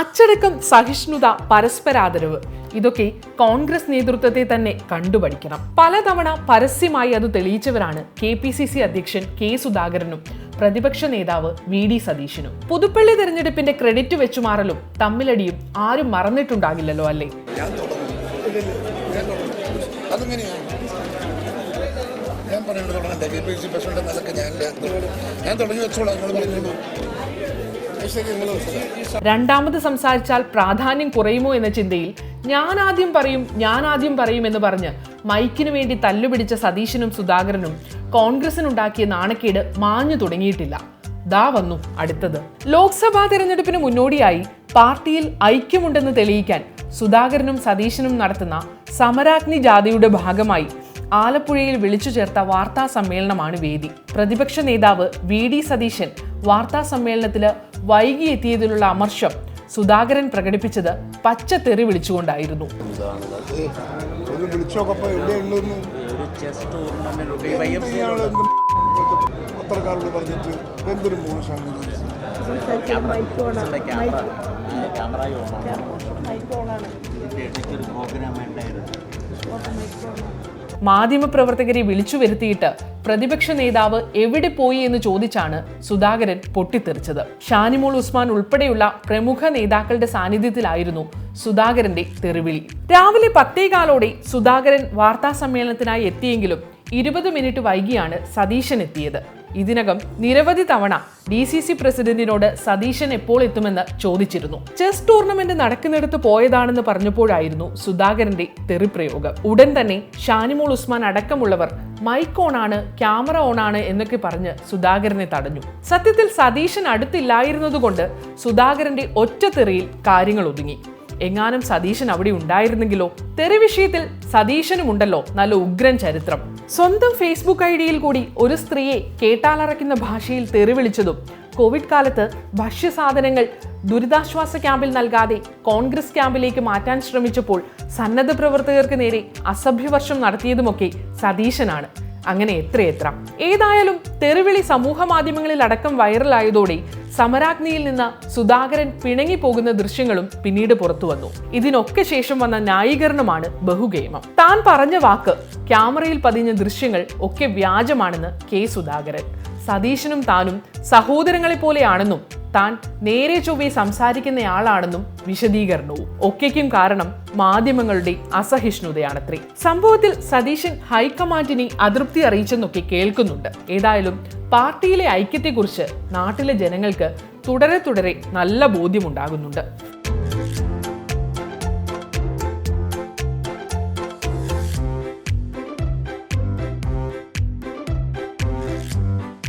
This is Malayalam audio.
അച്ചടക്കം സഹിഷ്ണുത പരസ്പരാദരവ്. ഇതൊക്കെ കോൺഗ്രസ് നേതൃത്വത്തെ തന്നെ കണ്ടുപഠിക്കണം. പലതവണ പരസ്യമായി അത് തെളിയിച്ചവരാണ് കെ പി സി സി അധ്യക്ഷൻ കെ സുധാകരനും പ്രതിപക്ഷ നേതാവ് വി ഡി സതീശനും. പുതുപ്പള്ളി തെരഞ്ഞെടുപ്പിന്റെ ക്രെഡിറ്റ് വെച്ചുമാറലും തമ്മിലടിയും ആരും മറന്നിട്ടുണ്ടാകില്ലല്ലോ അല്ലേ? ഞാൻ ഞാൻ ഞാൻ തുടങ്ങി വെച്ചോളാം. നിങ്ങൾ പറഞ്ഞോളൂ. രണ്ടാമത് സംസാരിച്ചാൽ പ്രാധാന്യം കുറയുമോ എന്ന ചിന്തയിൽ ഞാൻ ആദ്യം പറയും ഞാൻ ആദ്യം പറയും എന്ന് പറഞ്ഞ് മൈക്കിനു വേണ്ടി തല്ലുപിടിച്ച സതീശനും സുധാകരനും കോൺഗ്രസിനുണ്ടാക്കിയ നാണക്കേട് മാഞ്ഞു തുടങ്ങിയിട്ടില്ല. ദാ വന്നു അടുത്തത്. ലോക്സഭാ തെരഞ്ഞെടുപ്പിന് മുന്നോടിയായി പാർട്ടിയിൽ ഐക്യമുണ്ടെന്ന് തെളിയിക്കാൻ സുധാകരനും സതീശനും നടത്തുന്ന സമരാഗ്നി ജാഥയുടെ ഭാഗമായി ആലപ്പുഴയിൽ വിളിച്ചു ചേർത്ത വാർത്താ സമ്മേളനമാണ് വേദി. പ്രതിപക്ഷ നേതാവ് വി ഡി സതീശൻ വാർത്താ സമ്മേളനത്തിൽ വൈകി എത്തിയതിലുള്ള അമർഷം സുധാകരൻ പ്രകടിപ്പിച്ചത് തെറി വിളിച്ചുകൊണ്ടായിരുന്നു. പത്രക്കാരോട് പറഞ്ഞിട്ട് എന്തൊരു മോശമാണ് ക്യാമറ ഓണാണ് മാധ്യമപ്രവർത്തകരെ വിളിച്ചു വരുത്തിയിട്ട് പ്രതിപക്ഷ നേതാവ് എവിടെ പോയി എന്ന് ചോദിച്ചാണ് സുധാകരൻ പൊട്ടിത്തെറിച്ചത്. ഷാനിമോൾ ഉസ്മാൻ ഉൾപ്പെടെയുള്ള പ്രമുഖ നേതാക്കളുടെ സാന്നിധ്യത്തിലായിരുന്നു സുധാകരന്റെ തെറിവിളി. രാവിലെ പത്തേകാലോടെ സുധാകരൻ വാർത്താ സമ്മേളനത്തിനായി എത്തിയെങ്കിലും ഇരുപത് മിനിറ്റ് വൈകിയാണ് സതീശൻ എത്തിയത്. ഇതിനകം നിരവധി തവണ ഡി സി സി പ്രസിഡന്റിനോട് സതീശൻ എപ്പോൾ എത്തുമെന്ന് ചോദിച്ചിരുന്നു. ചെസ് ടൂർണമെന്റ് നടക്കുന്നിടത്ത് പോയതാണെന്ന് പറഞ്ഞപ്പോഴായിരുന്നു സുധാകരന്റെ തെറിപ്രയോഗം. ഉടൻ തന്നെ ഷാനിമോൾ ഉസ്മാൻ അടക്കമുള്ളവർ മൈക്ക് ഓണാണ് ക്യാമറ ഓണാണ് എന്നൊക്കെ പറഞ്ഞ് സുധാകരനെ തടഞ്ഞു. സത്യത്തിൽ സതീശൻ അടുത്തില്ലായിരുന്നതുകൊണ്ട് സുധാകരന്റെ ഒറ്റ തെറിയിൽ കാര്യങ്ങൾ ഒതുങ്ങി എങ്ങാനും സതീശൻ അവിടെ ഉണ്ടായിരുന്നെങ്കിലോ? തെറി വിഷയത്തിൽ സതീശനുമുണ്ടല്ലോ നല്ല ഉഗ്രൻ ചരിത്രം. സ്വന്തം ഫേസ്ബുക്ക് ഐ ഡിയിൽ കൂടി ഒരു സ്ത്രീയെ കേട്ടാലറയ്ക്കുന്ന ഭാഷയിൽ തെറി വിളിച്ചതും കോവിഡ് കാലത്ത് ഭക്ഷ്യസാധനങ്ങൾ ദുരിതാശ്വാസ ക്യാമ്പിൽ നൽകാതെ കോൺഗ്രസ് ക്യാമ്പിലേക്ക് മാറ്റാൻ ശ്രമിച്ചപ്പോൾ സന്നദ്ധ പ്രവർത്തകർക്ക് നേരെ അസഭ്യവർഷം നടത്തിയതുമൊക്കെ സതീശനാണ്. അങ്ങനെ എത്രയെത്ര. ഏതായാലും തെറിവിളി സമൂഹ മാധ്യമങ്ങളിൽ അടക്കം വൈറലായതോടെ സമരാഗ്നിയിൽ നിന്ന് സുധാകരൻ പിണങ്ങി പോകുന്ന ദൃശ്യങ്ങളും പിന്നീട് പുറത്തു വന്നു. ഇതിനൊക്കെ ശേഷം വന്ന ന്യായീകരണമാണ് ബഹുഗേമം. താൻ പറഞ്ഞ വാക്ക് ക്യാമറയിൽ പതിഞ്ഞ ദൃശ്യങ്ങൾ ഒക്കെ വ്യാജമാണെന്ന് കെ സുധാകരൻ. സതീശനും താനും സഹോദരങ്ങളെ പോലെയാണെന്നും താൻ നേരെ ചൊവ്വെ സംസാരിക്കുന്നയാളാണെന്നും വിശദീകരണവും ഒക്കെയ്ക്കും കാരണം മാധ്യമങ്ങളുടെ അസഹിഷ്ണുതയാണത്രേ. സംഭവത്തിൽ സതീശൻ ഹൈക്കമാൻഡിനെ അതൃപ്തി അറിയിച്ചെന്നൊക്കെ കേൾക്കുന്നുണ്ട്. ഏതായാലും പാർട്ടിയിലെ ഐക്യത്തെക്കുറിച്ച് നാട്ടിലെ ജനങ്ങൾക്ക് തുടരെ തുടരെ നല്ല ബോധ്യമുണ്ടാകുന്നുണ്ട്.